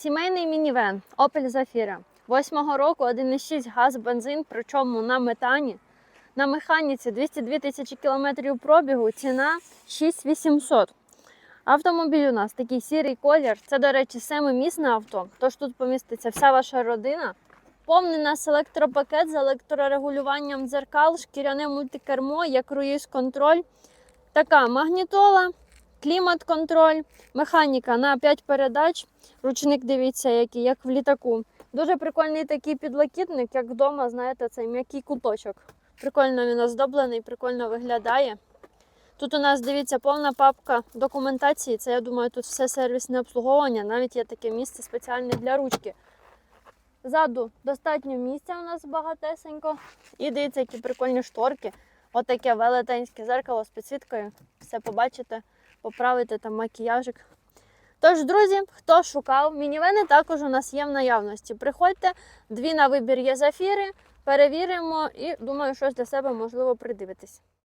Сімейний мінівен Opel Zafira. Восьмого року 1,6 газ, бензин, причому на метані. На механіці 202 тисячі кілометрів пробігу, ціна 6800. Автомобіль у нас такий сірий колір. Це, до речі, семимісне авто, тож тут поміститься вся ваша родина. Повний нас електропакет з електрорегулюванням дзеркал, шкіряне мультикермо, є круїз-контроль. Така магнітола, клімат-контроль, механіка на 5 передач. Ручник дивіться, який, як в літаку. Дуже прикольний такий підлокітник, як вдома, знаєте, цей м'який куточок. Прикольно він оздоблений, прикольно виглядає. Тут у нас дивіться повна папка документації. Це я думаю, тут все сервісне обслуговування. Навіть є таке місце спеціальне для ручки. Ззаду достатньо місця у нас багатесенько. І дивіться, які прикольні шторки. Отаке велетенське зеркало з підсвіткою. Все побачите, поправите там макіяжик. Тож, друзі, хто шукав, мінівени також у нас є в наявності. Приходьте, дві на вибір є зафіри, перевіримо і думаю, щось для себе можливо придивитись.